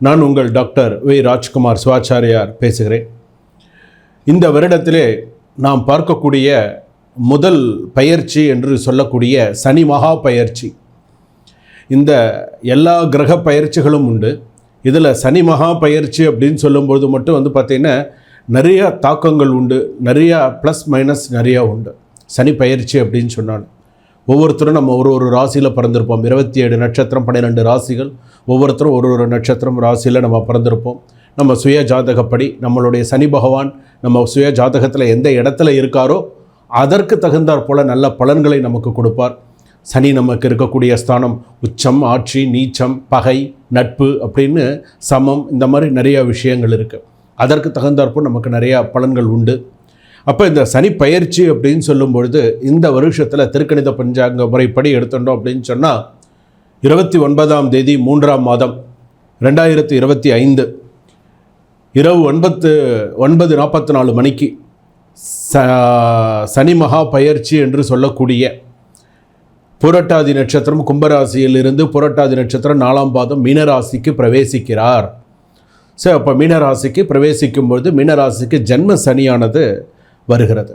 நான் உங்கள் doctor V. Rajkumar Sivachariyar பேசுகிறேன். இந்த வருடத்திலே நாம் பார்க்கக்கூடிய முதல் பயிற்சி என்று சொல்லக்கூடிய சனி மகா பயிற்சி. இந்த எல்லா கிரக பயிற்சிகளும் உண்டு. இதில் சனி மகா பயிற்சி அப்படின்னு சொல்லும்பொழுது மட்டும் வந்து பார்த்திங்கன்னா நிறையா தாக்கங்கள் உண்டு. நிறையா ப்ளஸ் மைனஸ் நிறையா உண்டு. சனி பயிற்சி அப்படின்னு சொன்னாலும். ஒவ்வொருத்தரும் நம்ம ஒரு ஒரு ராசியில் பிறந்திருப்போம். இருபத்தி ஏழு நட்சத்திரம் பன்னிரெண்டு ராசிகள். ஒவ்வொருத்தரும் ஒரு ஒரு நட்சத்திரம் ராசியில் நம்ம பிறந்திருப்போம். நம்ம சுய ஜாதகப்படி நம்மளுடைய சனி பகவான் நம்ம சுய ஜாதகத்தில் எந்த இடத்துல இருக்காரோ அதற்கு தகுந்தாற் போல நல்ல பலன்களை நமக்கு கொடுப்பார். சனி நமக்கு இருக்கக்கூடிய ஸ்தானம் உச்சம் ஆட்சி நீச்சம் பகை நட்பு அப்படின்னு சமம் இந்த மாதிரி நிறையா விஷயங்கள் இருக்குது அதற்கு தகுந்தாற்போல் நமக்கு நிறையா பலன்கள் உண்டு. அப்போ இந்த சனி பயிற்சி அப்படின்னு சொல்லும் பொழுது இந்த வருஷத்தில் திருக்கணித பஞ்சாங்க முறைப்படி எடுத்துட்டோம் அப்படின்னு சொன்னால் இருபத்தி ஒன்பதாம் தேதி மூன்றாம் மாதம் ரெண்டாயிரத்தி இருபத்தி ஐந்து இரவு ஒன்பத்து ஒன்பது நாற்பத்தி நாலு மணிக்கு ச சனி மகா பயிற்சி என்று சொல்லக்கூடிய புரட்டாதி நட்சத்திரம் கும்பராசியிலிருந்து புரட்டாதி நட்சத்திரம் நாலாம் பாதம் மீனராசிக்கு பிரவேசிக்கிறார். ஸோ அப்போ மீனராசிக்கு பிரவேசிக்கும் பொழுது மீனராசிக்கு ஜென்ம சனியானது வருகிறது.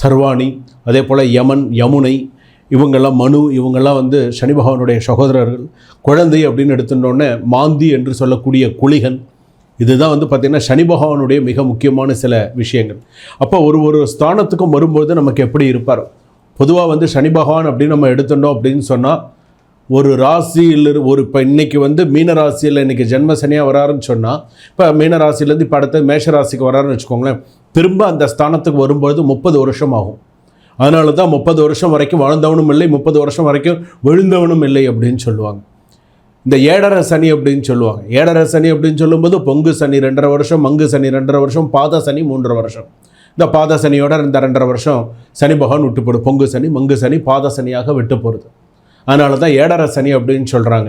சர்வாணி அதே போல் யமன் யமுனை இவங்கெல்லாம் மனு இவங்கெல்லாம் வந்து சனி பகவானுடைய சகோதரர்கள் குழந்தை அப்படின்னு எடுத்துட்டோன்னே மாந்தி என்று சொல்லக்கூடிய குளிகன். இதுதான் வந்து பார்த்திங்கன்னா சனி பகவானுடைய மிக முக்கியமான சில விஷயங்கள். அப்போ ஒரு ஒரு ஸ்தானத்துக்கும் வரும்போது நமக்கு எப்படி இருப்பார்? பொதுவாக வந்து சனி பகவான் அப்படின்னு நம்ம எடுத்துட்டோம் அப்படின்னு சொன்னால் ஒரு ராசியில் ஒரு இப்போ இன்றைக்கி வந்து மீன ராசியில் இன்றைக்கி ஜென்ம சனியாக வராருன்னு சொன்னால் இப்போ மீன ராசியிலேருந்து இப்போ அடுத்து மேஷ ராசிக்கு வராருன்னு வச்சுக்கோங்களேன் திரும்ப அந்த ஸ்தானத்துக்கு வரும்பொழுது முப்பது வருஷம் ஆகும். அதனால தான் முப்பது வருஷம் வரைக்கும் வாழ்ந்தவனும் இல்லை முப்பது வருஷம் வரைக்கும் விழுந்தவனும் இல்லை அப்படின்னு சொல்லுவாங்க. இந்த ஏழரை சனி அப்படின்னு சொல்லுவாங்க. ஏழரை சனி அப்படின்னு சொல்லும்போது பொங்கு சனி ரெண்டரை வருஷம் மங்கு சனி ரெண்டரை வருஷம் பாத சனி மூன்றரை வருஷம். இந்த பாத சனியோட இந்த ரெண்டரை வருஷம் சனி பகவான் விட்டு போடும் பொங்கு சனி மங்கு சனி பாத சனியாக விட்டு போகிறது அதனால தான் ஏடர சனி அப்படின்னு சொல்கிறாங்க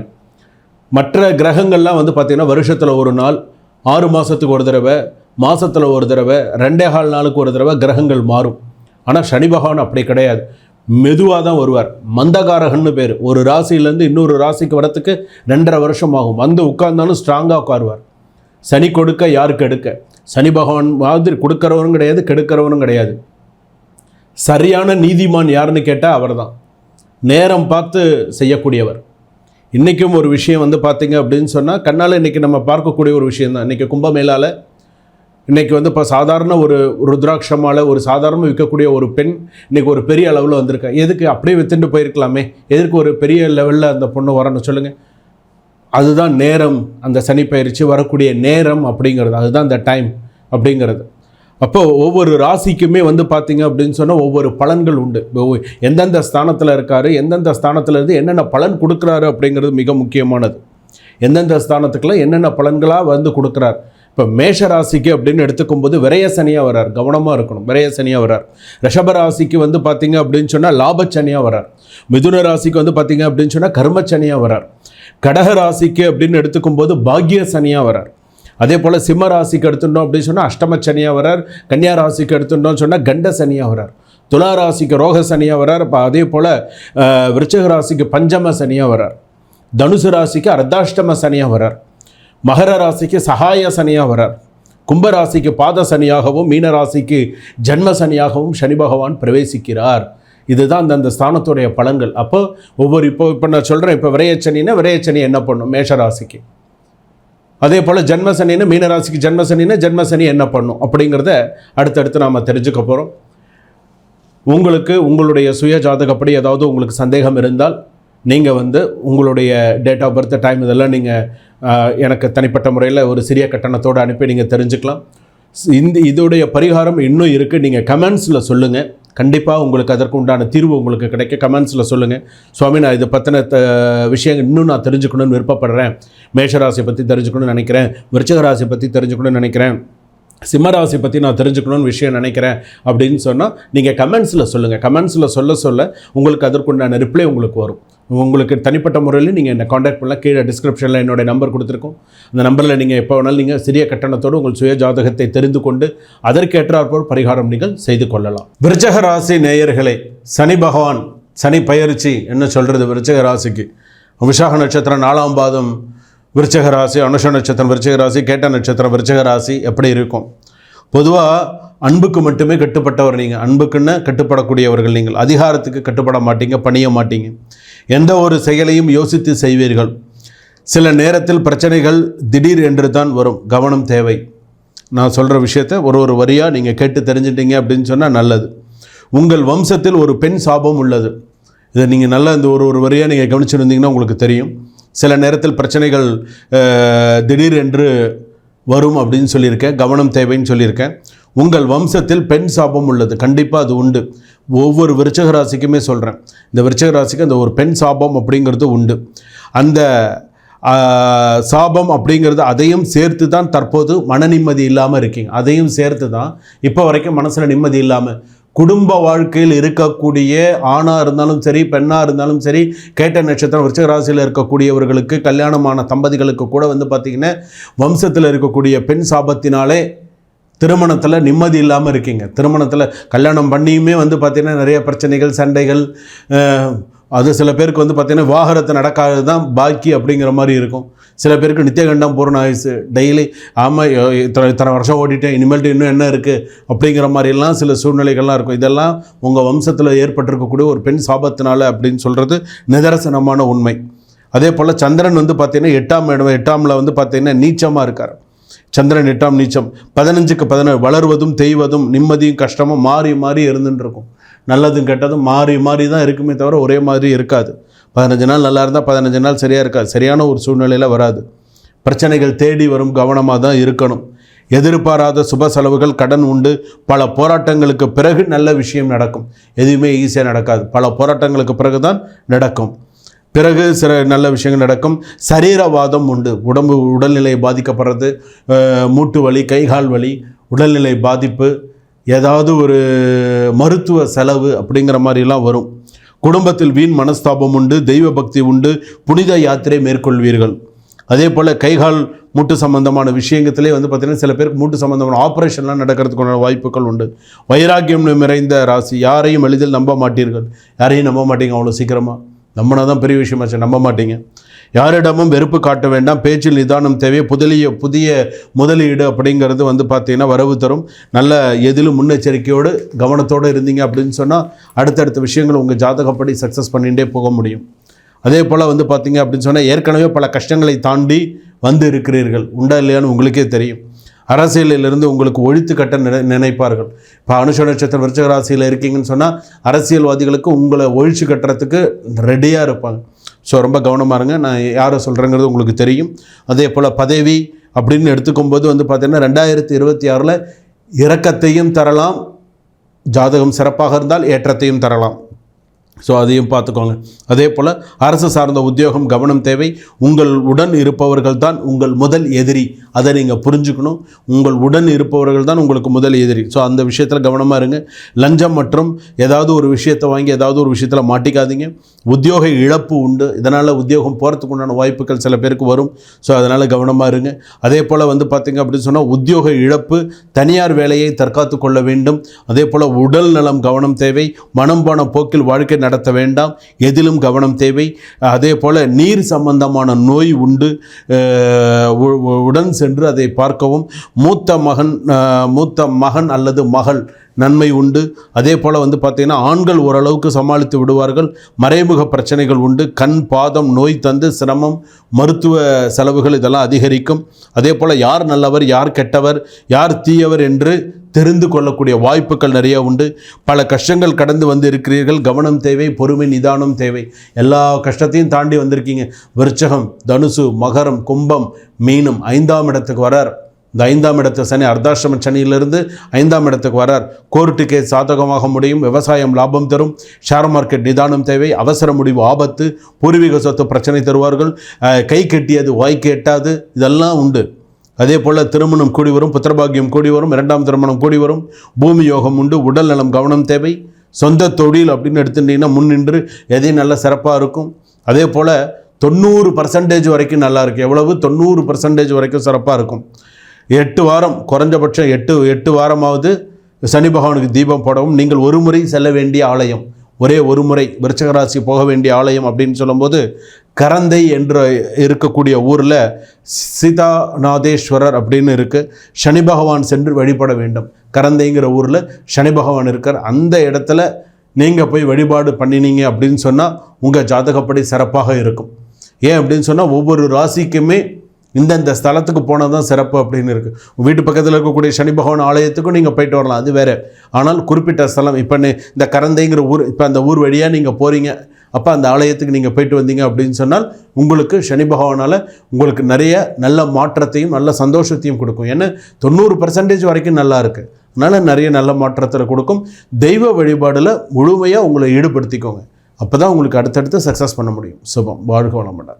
மற்ற கிரகங்கள்லாம் வந்து பார்த்திங்கன்னா வருஷத்தில் ஒரு நாள் ஆறு மாதத்துக்கு ஒரு தடவை மாதத்தில் ஒரு தடவை ரெண்டே கால் நாளுக்கு ஒரு தடவை கிரகங்கள் மாறும். ஆனால் சனி பகவான் அப்படி கிடையாது. மெதுவாக தான் வருவார். மந்தகாரகன்னு பேர். ஒரு ராசியிலேருந்து இன்னொரு ராசிக்கு வரத்துக்கு ரெண்டரை வருஷம் ஆகும். வந்து உட்கார்ந்தாலும் ஸ்ட்ராங்காக உட்காருவார். சனி கொடுக்க யாருக்கு எடுக்க? சனி பகவான் மாதிரி கொடுக்குறவனும் கிடையாது கெடுக்கிறவனும் கிடையாது. சரியான நீதிமான் யாருன்னு கேட்டால் அவர் தான் நேரம் பார்த்து செய்யக்கூடியவர். இன்றைக்கும் ஒரு விஷயம் வந்து பார்த்திங்க அப்படின்னு சொன்னால் கண்ணால் இன்றைக்கி நம்ம பார்க்கக்கூடிய ஒரு விஷயம் தான். இன்றைக்கி கும்பமேளால் இன்றைக்கி வந்து இப்போ சாதாரண ஒரு ருத்ராட்சமால் ஒரு சாதாரண விற்கக்கூடிய ஒரு பெண் இன்றைக்கி ஒரு பெரிய அளவில் வந்திருக்கா? எதுக்கு அப்படியே வித்துட்டு போயிருக்கலாமே? எதற்கு ஒரு பெரிய லெவலில் அந்த பொண்ணு வரணும் சொல்லுங்கள் அதுதான் நேரம். அந்த சனி பயிற்சி வரக்கூடிய நேரம் அப்படிங்கிறது. அதுதான் அந்த டைம் அப்படிங்கிறது. அப்போ ஒவ்வொரு ராசிக்குமே வந்து பார்த்தீங்க அப்படின்னு சொன்னால் ஒவ்வொரு பலன்கள் உண்டு. எந்தெந்த ஸ்தானத்தில் இருக்கார் எந்தெந்த ஸ்தானத்தில் இருந்து என்னென்ன பலன் கொடுக்குறாரு அப்படிங்கிறது மிக முக்கியமானது. எந்தெந்த ஸ்தானத்துக்குலாம் என்னென்ன பலன்களாக வந்து கொடுக்குறார். இப்போ மேஷ ராசிக்கு அப்படின்னு எடுத்துக்கும் போது விரய சனியாக வரார் கவனமாக இருக்கணும். விரையசனியாக வரார். ரிஷப ராசிக்கு வந்து பார்த்தீங்க அப்படின்னு சொன்னால் லாபச்சனியாக வரார். மிதுன ராசிக்கு வந்து பார்த்தீங்க அப்படின்னு சொன்னால் கர்மச்சனியாக வரார். கடக ராசிக்கு அப்படின்னு எடுத்துக்கும் போது பாக்ய சனியாக வரார். அதே போல் சிம்ம ராசிக்கு எடுத்துட்டோம் அப்படின்னு சொன்னால் அஷ்டம சனியாக வரார் கன்னியா ராசிக்கு எடுத்துட்டோம்னு சொன்னால் கண்ட சனியாக வரார் துலா ராசிக்கு ரோக சனியாக வரார் இப்போ அதே போல் விருச்சக ராசிக்கு பஞ்சம சனியாக வரார் தனுசு ராசிக்கு அர்த்தாஷ்டம சனியாக வரார் மகர ராசிக்கு சகாய சனியாக வரார் கும்ப ராசிக்கு பாத சனியாகவும் மீன ராசிக்கு ஜன்ம சனியாகவும் சனி பகவான் பிரவேசிக்கிறார். இதுதான் அந்தந்த ஸ்தானத்துடைய பலன்கள். அப்போ ஒவ்வொரு இப்போ இப்போ நான் சொல்கிறேன் இப்போ விரையச்சனின்னா விரையச்சனி என்ன பண்ணும்? மேஷ ராசிக்கு. அதே போல் ஜென்மசனின்னு மீனராசிக்கு ஜென்மசனின்னா ஜென்மசனி என்ன பண்ணும்? அப்படிங்கிறத அடுத்தடுத்து நாம் தெரிஞ்சுக்க போகிறோம் உங்களுக்கு உங்களுடைய சுய ஜாதகப்படி ஏதாவது உங்களுக்கு சந்தேகம் இருந்தால் நீங்கள் வந்து உங்களுடைய டேட் ஆஃப் பர்த் டைம் இதெல்லாம் நீங்கள் எனக்கு தனிப்பட்ட முறையில் ஒரு சிறிய கட்டணத்தோடு அனுப்பி நீங்கள் தெரிஞ்சுக்கலாம். ஸ்- இந்த இதோடைய பரிகாரம் இன்னும் இருக்குது நீங்கள் கமெண்ட்ஸில் சொல்லுங்கள் கண்டிப்பாக உங்களுக்கு அதற்கு உண்டான தீர்வு உங்களுக்கு கிடைக்க கமெண்ட்ஸில் சொல்லுங்கள் சுவாமி நான் இதை பற்றின த விஷயங்கள் இன்னும் நான் தெரிஞ்சுக்கணும்னு விருப்பப்படுறேன். மேஷராசியை பற்றி தெரிஞ்சுக்கணும்னு நினைக்கிறேன். விருச்சிக ராசியை பற்றி தெரிஞ்சுக்கணும்னு நினைக்கிறேன். சிம்மராசி பற்றி நான் தெரிஞ்சுக்கணும்னு விஷயம் நினைக்கிறேன் அப்படின்னு சொன்னால் நீங்கள் கமெண்ட்ஸில் சொல்லுங்கள் கமெண்ட்ஸில் சொல்ல சொல்ல உங்களுக்கு அதற்குண்டான ரிப்ளை உங்களுக்கு வரும். உங்களுக்கு தனிப்பட்ட முறையில் நீங்கள் என்னை காண்டாக்ட் பண்ணலாம். கீழே டிஸ்கிரிப்ஷனில் என்னுடைய நம்பர் கொடுத்துருக்கோம். அந்த நம்பரில் நீங்கள் எப்போ வேணாலும் நீங்கள் சிறிய கட்டணத்தோடு உங்கள் சுய ஜாதகத்தை தெரிந்து கொண்டு அதற்கேற்றாற்போல் பரிகாரம் நீங்கள் செய்து கொள்ளலாம். விருச்சக ராசி நேயர்களே சனி பகவான் சனி பயிற்சி என்ன சொல்கிறது விருச்சக ராசிக்கு? விசாக நட்சத்திரம் நாலாம் பாதம் விருச்சக ராசி அனுஷ நட்சத்திரம் விருச்சக ராசி கேட்ட நட்சத்திரம் விருச்சக ராசி எப்படி இருக்கும்? பொதுவாக அன்புக்கு மட்டுமே கட்டுப்பட்டவர் நீங்கள் அன்புக்குன்னு கட்டுப்படக்கூடியவர்கள் நீங்கள். அதிகாரத்துக்கு கட்டுப்பட மாட்டீங்க பணிய மாட்டீங்க. எந்த ஒரு செயலையும் யோசித்து செய்வீர்கள். சில நேரத்தில் பிரச்சனைகள் திடீர் என்று தான் வரும். கவனம் தேவை. நான் சொல்கிற விஷயத்த ஒரு ஒரு வரியாக நீங்கள் கேட்டு தெரிஞ்சிட்டீங்க அப்படின்னு சொன்னால் நல்லது. உங்கள் வம்சத்தில் ஒரு பெண் சாபம் உள்ளது. இதை நீங்கள் நல்லா இந்த ஒரு ஒரு வரியாக நீங்கள் கவனிச்சிருந்தீங்கன்னா உங்களுக்கு தெரியும். சில நேரத்தில் பிரச்சனைகள் திடீர் என்று வரும் அப்படின்னு சொல்லியிருக்கேன். கவனம் தேவைன்னு சொல்லியிருக்கேன். உங்கள் வம்சத்தில் பெண் சாபம் உள்ளது. கண்டிப்பாக அது உண்டு. ஒவ்வொரு விருச்சக ராசிக்குமே சொல்கிறேன் இந்த விருச்சக ராசிக்கு அந்த ஒரு பெண் சாபம் அப்படிங்கிறது உண்டு. அந்த சாபம் அப்படிங்கிறது அதையும் சேர்த்து தான் தற்போது மன நிம்மதி இல்லாமல் இருக்கீங்க. அதையும் சேர்த்து தான் இப்போ வரைக்கும் மனசில் நிம்மதி இல்லாமல் குடும்ப வாழ்க்கையில் இருக்கக்கூடிய ஆணாக இருந்தாலும் சரி பெண்ணாக இருந்தாலும் சரி கேட்ட நட்சத்திரம் விருச்சக ராசியில் இருக்கக்கூடியவர்களுக்கு கல்யாணமான தம்பதிகளுக்கு கூட வந்து பார்த்திங்கன்னா வம்சத்தில் இருக்கக்கூடிய பெண் சாபத்தினாலே திருமணத்தில் நிம்மதி இல்லாமல் இருக்கீங்க. திருமணத்தில் கல்யாணம் பண்ணியுமே வந்து பார்த்திங்கன்னா நிறைய பிரச்சனைகள் சண்டைகள் அது சில பேருக்கு வந்து பார்த்திங்கன்னா விவாகரத்து நடக்காது தான் பாக்கி அப்படிங்கிற மாதிரி இருக்கும். சில பேருக்கு நித்தியகண்டம் பூர்ண ஆயுசு டெய்லி ஆமாம் இத்தனை இத்தனை வருஷம் ஓடிட்டேன் இனிமேல்ட்டு இன்னும் என்ன இருக்குது அப்படிங்கிற மாதிரிலாம் சில சூழ்நிலைகள்லாம் இருக்கும். இதெல்லாம் உங்கள் வம்சத்தில் ஏற்பட்டிருக்கக்கூடிய ஒரு பெண் சாபத்தினால அப்படின்னு சொல்கிறது நிதர்சனமான உண்மை. அதே போல் சந்திரன் வந்து பார்த்திங்கன்னா எட்டாம் இடம் எட்டாமில் வந்து பார்த்திங்கன்னா நீச்சமாக இருக்கார். சந்திரன் எட்டாம் நீச்சம். பதினஞ்சுக்கு பதினேழு வளர்வதும் தெய்வதும் நிம்மதியும் கஷ்டமும் மாறி மாறி இருந்துட்டு இருக்கும். நல்லதும் கெட்டதும் மாறி மாறி தான் இருக்குமே தவிர ஒரே மாதிரி இருக்காது. பதினஞ்சு நாள் நல்லா இருந்தால் பதினஞ்சு நாள் சரியாக இருக்காது. சரியான ஒரு சூழ்நிலையில் வராது. பிரச்சனைகள் தேடி வரும் கவனமாக தான் இருக்கணும். எதிர்பாராத சுப செலவுகள் கடன் உண்டு. பல போராட்டங்களுக்கு பிறகு நல்ல விஷயம் நடக்கும். எதுவுமே ஈஸியாக நடக்காது. பல போராட்டங்களுக்கு பிறகு தான் நடக்கும். பிறகு சில நல்ல விஷயங்கள் நடக்கும். சரீரவாதம் உண்டு. உடம்பு உடல்நிலை பாதிக்கப்படுறது. மூட்டு வலி கைகால் வலி உடல்நிலை பாதிப்பு ஏதாவது ஒரு மருத்துவ செலவு அப்படிங்கிற மாதிரிலாம் வரும். குடும்பத்தில் வீண் மனஸ்தாபம் உண்டு. தெய்வ பக்தி உண்டு. புனித யாத்திரை மேற்கொள்வீர்கள். அதே போல் கைகால் மூட்டு சம்பந்தமான விஷயத்திலே வந்து பார்த்திங்கன்னா சில பேருக்கு மூட்டு சம்பந்தமான ஆப்ரேஷன்லாம் நடக்கிறதுக்கான வாய்ப்புகள் உண்டு. வைராக்கியம் நிறைந்த ராசி. யாரையும் எளிதில் நம்ப மாட்டீர்கள். யாரையும் நம்ப மாட்டீங்க அவ்வளோ சீக்கிரமாக நம்பினா தான் பெரிய விஷயமாச்சு நம்ப மாட்டீங்க. யாரிடமும் வெறுப்பு காட்ட வேண்டாம். பேச்சில் நிதானம் தேவை. புதலிய புதிய முதலீடு அப்படிங்கிறது வந்து பார்த்தீங்கன்னா வரவு தரும். நல்ல எதிலும் முன்னெச்சரிக்கையோடு கவனத்தோடு இருந்தீங்க அப்படின்னு சொன்னால் அடுத்தடுத்த விஷயங்கள் உங்கள் ஜாதகப்படி சக்ஸஸ் பண்ணிகிட்டே போக முடியும். அதே போல் வந்து பார்த்தீங்க அப்படின்னு சொன்னால் ஏற்கனவே பல கஷ்டங்களை தாண்டி வந்து இருக்கிறீர்கள். உண்டா இல்லையான்னு உங்களுக்கே தெரியும். அரசியலிலிருந்து உங்களுக்கு ஒழித்து கட்ட நினை நினைப்பார்கள். இப்போ அனுஷ நட்சத்திரம் விருச்சக ராசியில் இருக்கீங்கன்னு சொன்னால் அரசியல்வாதிகளுக்கு உங்களை ஒழிச்சு கட்டுறதுக்கு ரெடியாக இருப்பாங்க. ஸோ ரொம்ப கவனமாக இருங்க. நான் யாரை சொல்கிறேங்கிறது உங்களுக்கு தெரியும். அதே போல் பதவி அப்படின்னு எடுத்துக்கும்போது வந்து பார்த்தீங்கன்னா ரெண்டாயிரத்தி இருபத்தி ஆறில் இறக்கத்தையும் தரலாம். ஜாதகம் சிறப்பாக இருந்தால் ஏற்றத்தையும் தரலாம். ஸோ அதையும் பார்த்துக்கோங்க. அதே போல் அரசு சார்ந்த உத்தியோகம் கவனம் தேவை உங்கள் உடன் இருப்பவர்கள் தான் உங்கள் முதல் எதிரி. அதை நீங்கள் புரிஞ்சுக்கணும். உங்கள் உடன் இருப்பவர்கள் தான் உங்களுக்கு முதல் எதிரி. ஸோ அந்த விஷயத்தில் கவனமாக இருங்க. லஞ்சம் மற்றும் ஏதாவது ஒரு விஷயத்தை வாங்கி ஏதாவது ஒரு விஷயத்தில் மாட்டிக்காதீங்க. உத்தியோக இழப்பு உண்டு. இதனால் உத்தியோகம் போகிறதுக்கு உண்டான வாய்ப்புகள் சில பேருக்கு வரும். ஸோ அதனால் கவனமாக இருங்க. அதே போல் வந்து பார்த்திங்க அப்படின்னு சொன்னால் உத்தியோக இழப்பு தனியார் வேலையை தற்காத்து கொள்ள வேண்டும். அதே போல் உடல் நலம் கவனம் தேவை மனம் போன போக்கில் வாழ்க்கை நடத்த வேண்டாம். எதிலும் கவனம் தேவை. அதே போல் நீர் சம்பந்தமான நோய் உண்டு. உடன் சென்று அதை பார்க்கவும். மூத்த மகன் மூத்த மகன் அல்லது மகள் நன்மை உண்டு. அதே போல் வந்து பார்த்திங்கன்னா ஆண்கள் ஓரளவுக்கு சமாளித்து விடுவார்கள். மறைமுக பிரச்சனைகள் உண்டு. கண் பாதம் நோய் தந்து சிரமம் மருத்துவ செலவுகள் இதெல்லாம் அதிகரிக்கும். அதே போல் யார் நல்லவர் யார் கெட்டவர் யார் தீயவர் என்று தெரிந்து கொள்ளக்கூடிய வாய்ப்புகள் நிறைய உண்டு. பல கஷ்டங்கள் கடந்து வந்து இருக்கிறீர்கள் கவனம் தேவை பொறுமை நிதானம் தேவை. எல்லா கஷ்டத்தையும் தாண்டி வந்திருக்கீங்க. விருச்சகம் தனுசு மகரம் கும்பம் மீனம் ஐந்தாம் இடத்துக்கு வரார். இந்த ஐந்தாம் இடத்து சனி அர்த்தாசிரம சனியிலிருந்து ஐந்தாம் இடத்துக்கு வரார். கோர்ட்டு கேஸ் சாதகமாக முடியும். விவசாயம் லாபம் தரும். ஷேர் மார்க்கெட் நிதானம் தேவை. அவசர முடிவு ஆபத்து. பூர்வீக சொத்து பிரச்சனை தருவார்கள். கை கெட்டியது வாய் கேட்டாது. இதெல்லாம் உண்டு. அதே போல் திருமணம் கூடி வரும் புத்திரபாகியம் கூடி வரும் இரண்டாம் திருமணம் கூடி வரும் பூமி யோகம் உண்டு உடல் நலம் கவனம் தேவை சொந்த தொழில் அப்படின்னு எடுத்துட்டீங்கன்னா முன்னின்று எதையும் நல்ல சிறப்பாக இருக்கும். அதே போல் தொண்ணூறு பர்சன்டேஜ் வரைக்கும் நல்லா எவ்வளவு? தொண்ணூறு பர்சன்டேஜ் வரைக்கும் சிறப்பாக இருக்கும். எட்டு வாரம் குறைஞ்சபட்சம் எட்டு எட்டு வாரமாவது சனி பகவானுக்கு தீபம் போடவும் நீங்கள் ஒரு முறை செல்ல வேண்டிய ஆலயம். ஒரே ஒரு முறை விருச்சகராசி போக வேண்டிய ஆலயம் அப்படின்னு சொல்லும்போது கரந்தை என்று இருக்கக்கூடிய ஊரில் சீதாநாதேஸ்வரர் அப்படின்னு இருக்குது சனி பகவான் சென்று வழிபட வேண்டும். கரந்தைங்கிற ஊரில் சனி பகவான் இருக்கார். அந்த இடத்துல நீங்கள் போய் வழிபாடு பண்ணினீங்க அப்படின்னு சொன்னால் உங்கள் ஜாதகப்படி சிறப்பாக இருக்கும். ஏன் அப்படின்னு சொன்னால் ஒவ்வொரு ராசிக்குமே இந்தந்த ஸ்தலத்துக்கு போனால் தான் சிறப்பு அப்படின்னு இருக்குது வீட்டு பக்கத்தில் இருக்கக்கூடிய சனி பகவான் ஆலயத்துக்கும் நீங்கள் போயிட்டு வரலாம். அது வேறு. ஆனால் குறிப்பிட்ட ஸ்தலம் இப்போ இந்த கரந்தைங்கிற ஊர் இப்போ அந்த ஊர் வழியாக நீங்கள் போகிறீங்க அப்போ அந்த ஆலயத்துக்கு நீங்கள் போயிட்டு வந்தீங்க அப்படின்னு சொன்னால் உங்களுக்கு சனி பகவானால் உங்களுக்கு நிறைய நல்ல மாற்றத்தையும் நல்ல சந்தோஷத்தையும் கொடுக்கும். ஏன்னா தொண்ணூறு பர்சன்டேஜ் வரைக்கும் நல்லா இருக்குது அதனால் நிறைய நல்ல மாற்றத்தில் கொடுக்கும். தெய்வ வழிபாடில் முழுமையாக உங்களை ஈடுபடுத்திக்கோங்க. அப்போ தான் உங்களுக்கு அடுத்தடுத்து சக்ஸஸ் பண்ண முடியும். சுபம். வாழ்க வளமுடன்.